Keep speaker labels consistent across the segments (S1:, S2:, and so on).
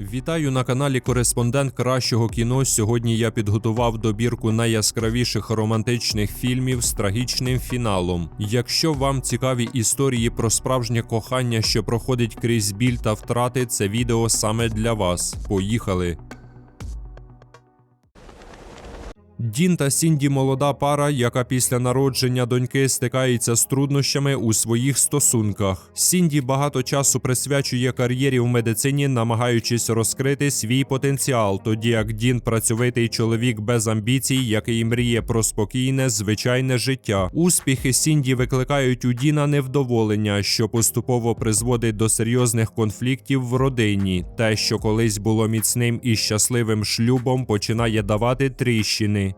S1: Вітаю на каналі Кореспондент кращого кіно. Сьогодні я підготував добірку найяскравіших романтичних фільмів з трагічним фіналом. Якщо вам цікаві історії про справжнє кохання, що проходить крізь біль та втрати, це відео саме для вас. Поїхали! Дін та Сінді молода пара, яка після народження доньки стикається з труднощами у своїх стосунках. Сінді багато часу присвячує кар'єрі в медицині, намагаючись розкрити свій потенціал, тоді як Дін працьовитий чоловік без амбіцій, який мріє про спокійне, звичайне життя. Успіхи Сінді викликають у Діна невдоволення, що поступово призводить до серйозних конфліктів в родині. Те, що колись було міцним і щасливим шлюбом, починає давати тріщини.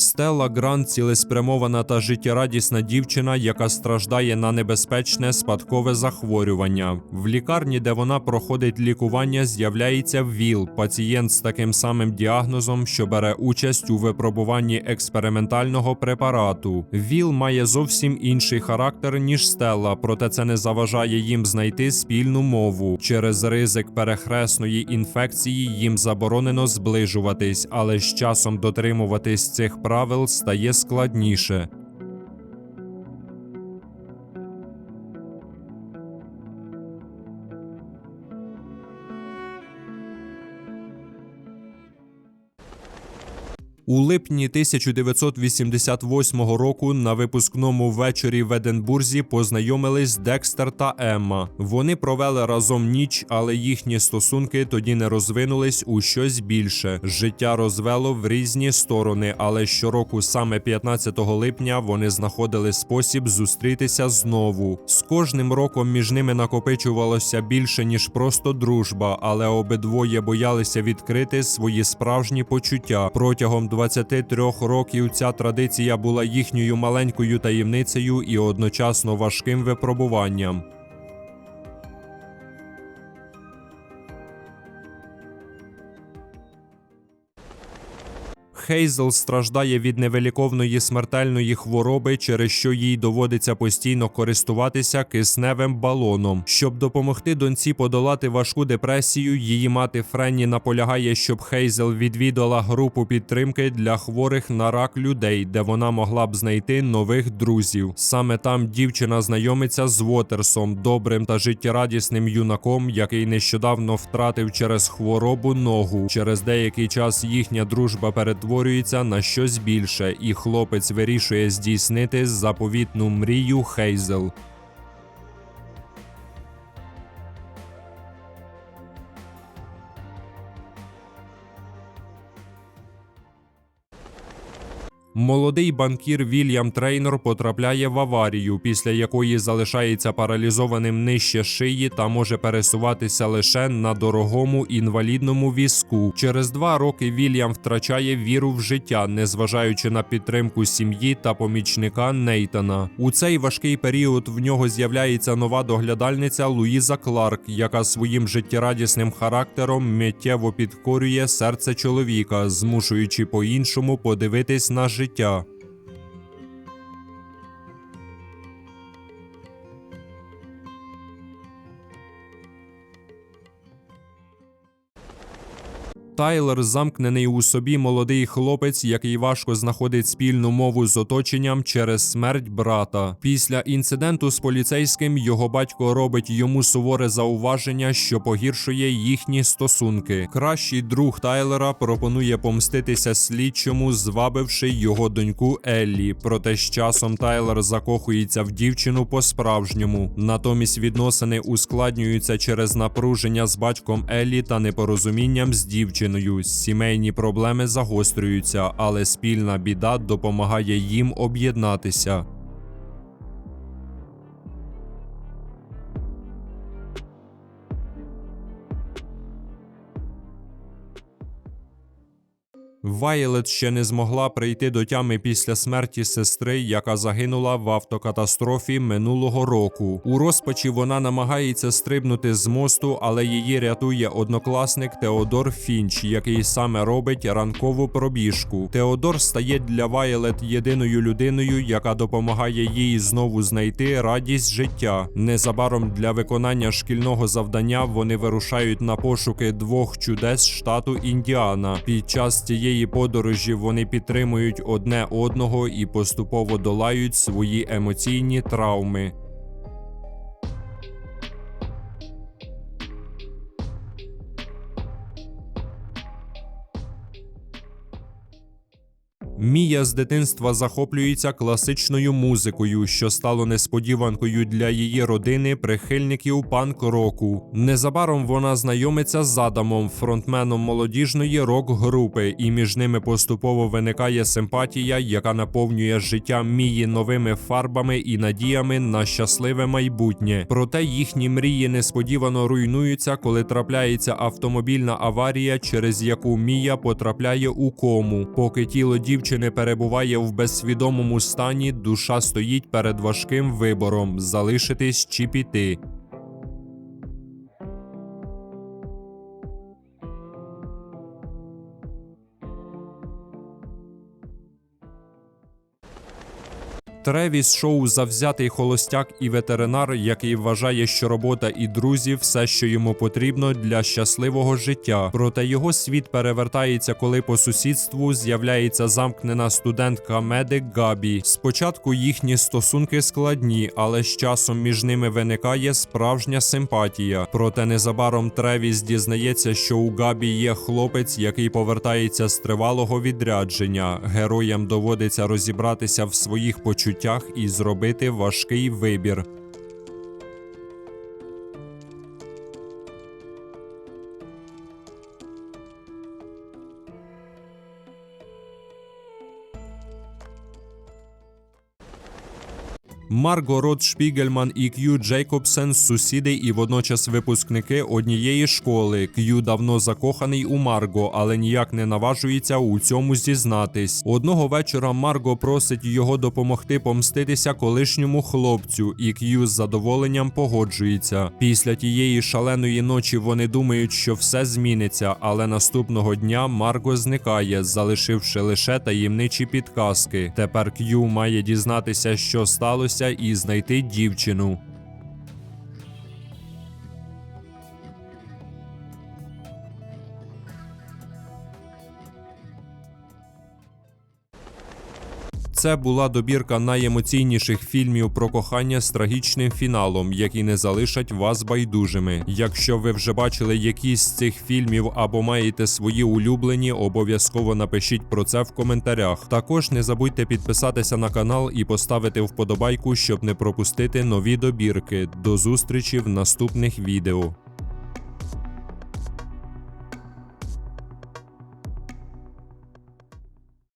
S1: Стелла Грант цілеспрямована та життєрадісна дівчина, яка страждає на небезпечне спадкове захворювання. В лікарні, де вона проходить лікування, з'являється ВІЛ, пацієнт з таким самим діагнозом, що бере участь у випробуванні експериментального препарату. ВІЛ має зовсім інший характер ніж Стелла, проте це не заважає їм знайти спільну мову. Через ризик перехресної інфекції їм заборонено зближуватись, але з часом дотримуватись цих правил стає складніше. У липні 1988 року на випускному вечорі в Единбурзі познайомились Декстер та Емма. Вони провели разом ніч, але їхні стосунки тоді не розвинулись у щось більше. Життя розвело в різні сторони, але щороку, саме 15 липня, вони знаходили спосіб зустрітися знову. З кожним роком між ними накопичувалося більше ніж просто дружба, але обидвоє боялися відкрити свої справжні почуття протягом 23 років ця традиція була їхньою маленькою таємницею і одночасно важким випробуванням. Хейзел страждає від невиліковної смертельної хвороби, через що їй доводиться постійно користуватися кисневим балоном. Щоб допомогти доньці подолати важку депресію, її мати Френні наполягає, щоб Хейзел відвідала групу підтримки для хворих на рак людей, де вона могла б знайти нових друзів. Саме там дівчина знайомиться з Вотерсом, добрим та життєрадісним юнаком, який нещодавно втратив через хворобу ногу. Через деякий час їхня дружба перетворюється на щось більше, і хлопець вирішує здійснити заповітну мрію Хейзел. Молодий банкір Вільям Трейнор потрапляє в аварію, після якої залишається паралізованим нижче шиї та може пересуватися лише на дорогому інвалідному візку. Через два роки Вільям втрачає віру в життя, незважаючи на підтримку сім'ї та помічника Нейтана. У цей важкий період в нього з'являється нова доглядальниця Луїза Кларк, яка своїм життєрадісним характером миттєво підкорює серце чоловіка, змушуючи по-іншому подивитись на життя. 叫 Тайлер замкнений у собі молодий хлопець, який важко знаходить спільну мову з оточенням через смерть брата. Після інциденту з поліцейським його батько робить йому суворе зауваження, що погіршує їхні стосунки. Кращий друг Тайлера пропонує помститися слідчому, звабивши його доньку Еллі. Проте з часом Тайлер закохується в дівчину по-справжньому. Натомість відносини ускладнюються через напруження з батьком Еллі та непорозумінням з дівчиною. Сімейні проблеми загострюються, але спільна біда допомагає їм об'єднатися. Вайлет ще не змогла прийти до тями після смерті сестри, яка загинула в автокатастрофі минулого року. У розпачі вона намагається стрибнути з мосту, але її рятує однокласник Теодор Фінч, який саме робить ранкову пробіжку. Теодор стає для Вайлет єдиною людиною, яка допомагає їй знову знайти радість життя. Незабаром для виконання шкільного завдання вони вирушають на пошуки двох чудес штату Індіана. Під час цієї подорожі вони підтримують одне одного і поступово долають свої емоційні травми. Мія з дитинства захоплюється класичною музикою, що стало несподіванкою для її родини, прихильників панк-року. Незабаром вона знайомиться з Адамом, фронтменом молодіжної рок-групи, і між ними поступово виникає симпатія, яка наповнює життя Мії новими фарбами і надіями на щасливе майбутнє. Проте їхні мрії несподівано руйнуються, коли трапляється автомобільна аварія, через яку Мія потрапляє у кому. Поки тіло дівчини перебуває в безсвідомому стані, душа стоїть перед важким вибором залишитись чи піти. Тревіс Шоу завзятий холостяк і ветеринар, який вважає, що робота і друзі все, що йому потрібно для щасливого життя. Проте його світ перевертається, коли по сусідству з'являється замкнена студентка медик Габі. Спочатку їхні стосунки складні, але з часом між ними виникає справжня симпатія. Проте незабаром Тревіс дізнається, що у Габі є хлопець, який повертається з тривалого відрядження. Героям доводиться розібратися в своїх почуттях і зробити важкий вибір. Марго Рот Шпігельман і К'ю Джейкобсен сусіди і водночас випускники однієї школи. К'ю давно закоханий у Марго, але ніяк не наважується у цьому зізнатись. Одного вечора Марго просить його допомогти помститися колишньому хлопцю, і К'ю з задоволенням погоджується. Після тієї шаленої ночі вони думають, що все зміниться, але наступного дня Марго зникає, залишивши лише таємничі підказки. Тепер К'ю має дізнатися, що сталося, і знайти дівчину. Це була добірка найемоційніших фільмів про кохання з трагічним фіналом, які не залишать вас байдужими. Якщо ви вже бачили якісь з цих фільмів або маєте свої улюблені, обов'язково напишіть про це в коментарях. Також не забудьте підписатися на канал і поставити вподобайку, щоб не пропустити нові добірки. До зустрічі в наступних відео.